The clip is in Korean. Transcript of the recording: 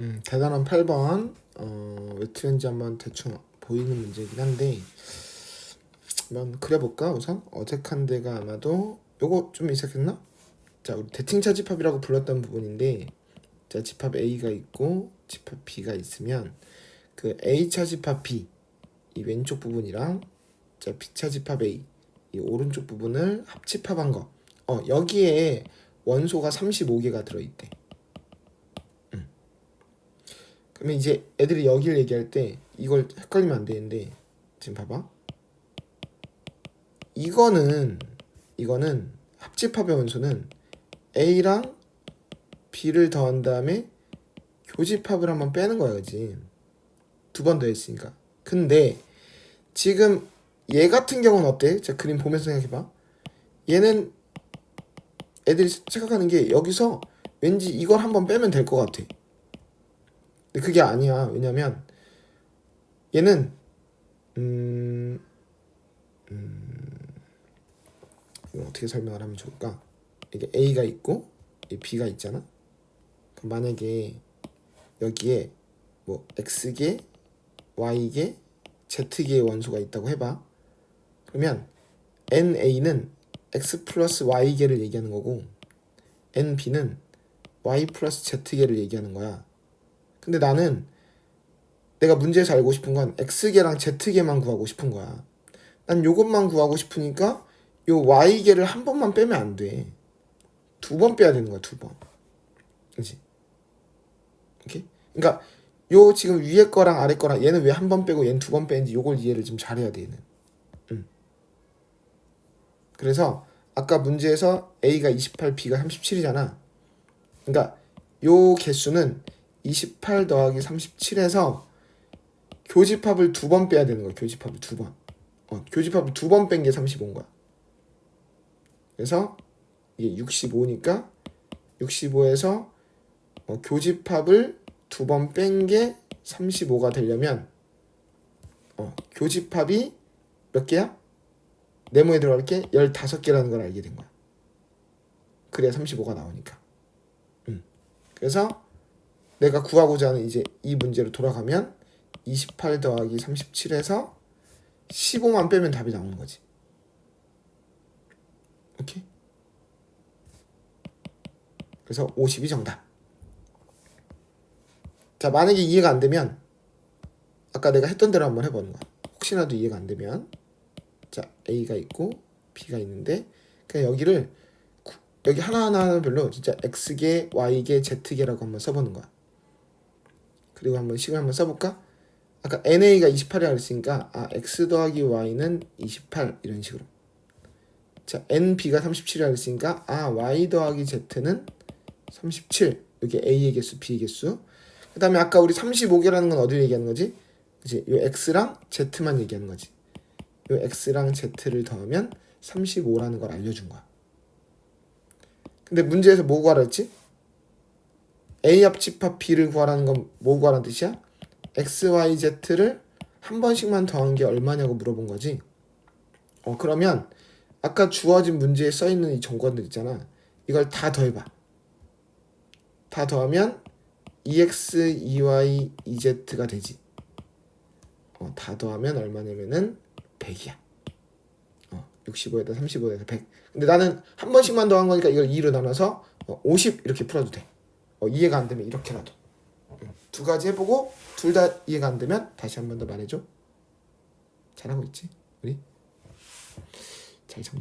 음, 대단한 8번 어, 왜 틀렸는지 한번 대충 보이는 문제이긴 한데 한번 그려볼까 우선 어색한 데가 아마도 요거 좀 있었겠나? 자 우리 대칭차 집합이라고 불렀던 부분인데 자 집합 A가 있고 집합 B가 있으면 그 A차 집합 B 이 왼쪽 부분이랑 자 B차 집합 A 이 오른쪽 부분을 합집합한 거. 어 여기에 원소가 35개가 들어있대. 그러면 이제 애들이 여기를 얘기할 때 이걸 헷갈리면 안 되는데 지금 봐봐. 이거는 이거는 합집합의 원소는 A랑 B를 더한 다음에 교집합을 한번 빼는 거야 그지? 두 번 더했으니까. 근데 지금 얘 같은 경우는 어때? 자 그림 보면서 생각해봐. 얘는 애들이 생각하는 게 여기서 왠지 이걸 한번 빼면 될 것 같아 근데 그게 아니야. 왜냐면 얘는 음, 음 이거 어떻게 설명을 하면 좋을까? 이게 A가 있고 이 B가 있잖아. 그럼 만약에 여기에 뭐 X개, Y개, Z개의 원소가 있다고 해봐. 그러면 NA는 X 플러스 Y개를 얘기하는 거고 NB는 Y 플러스 Z개를 얘기하는 거야. 근데 나는 내가 문제에서 알고 싶은 건 x개랑 z개만 구하고 싶은 거야. 난 요것만 구하고 싶으니까 요 y개를 한 번만 빼면 안 돼. 두 번 빼야 되는 거야, 두 번. 그지? 오케이? 그러니까 요 지금 위에 거랑 아래 거랑 얘는 왜 한 번 빼고 얘는 두 번 빼는지 요걸 이해를 좀 잘해야 돼, 얘는. 음. 그래서 아까 문제에서 a가 28, b가 37이잖아. 그러니까 요 개수는 28 더하기 37에서 교집합을 두 번 빼야 되는 거야. 교집합을 두 번. 어, 교집합을 두 번 뺀 게 35인 거야. 그래서 이게 65니까 65에서 어, 교집합을 두 번 뺀 게 35가 되려면 어, 교집합이 몇 개야? 네모에 들어갈 게 15개라는 걸 알게 된 거야. 그래야 35가 나오니까. 음. 그래서 내가 구하고자 하는 이제 이 문제로 돌아가면 28 더하기 37에서 15만 빼면 답이 나오는 거지. 오케이? 그래서 50이 정답. 자, 만약에 이해가 안 되면 아까 내가 했던 대로 한번 해보는 거야. 혹시라도 이해가 안 되면 자, A가 있고 B가 있는데 그냥 여기를 구- 여기 하나하나 별로 진짜 X개, Y개, Z개라고 한번 써보는 거야. 그리고 한번 식을 한번 써볼까? 아까 NA가 28이라고 했으니까 아 x 더하기 y는 28 이런 식으로 자 NB가 37이라고 했으니까 아 y 더하기 z는 37 여기 A의 개수 B의 개수 그 다음에 아까 우리 35개라는 건 어디를 얘기하는 거지? 이제 요 x랑 z만 얘기하는 거지 요 x랑 z를 더하면 35라는 걸 알려준 거야 근데 문제에서 뭐 구하라 했지? A 합집합 B를 구하라는 건 뭐 구하라는 뜻이야? X, Y, Z를 한 번씩만 더한 게 얼마냐고 물어본 거지. 어 그러면 아까 주어진 문제에 써 있는 이 정권들 있잖아. 이걸 다 더해봐. 다 더하면 2x, 2y, 2z가 되지. 어, 다 더하면 얼마냐면은 100이야. 어, 65에다 35에다 100. 근데 나는 한 번씩만 더한 거니까 이걸 2로 나눠서 어, 50 이렇게 풀어도 돼. 어, 이해가 안 되면 이렇게라도 음, 두 가지 해보고 둘 다 이해가 안 되면 다시 한 번 더 말해줘. 잘하고 있지 우리? 잘 정.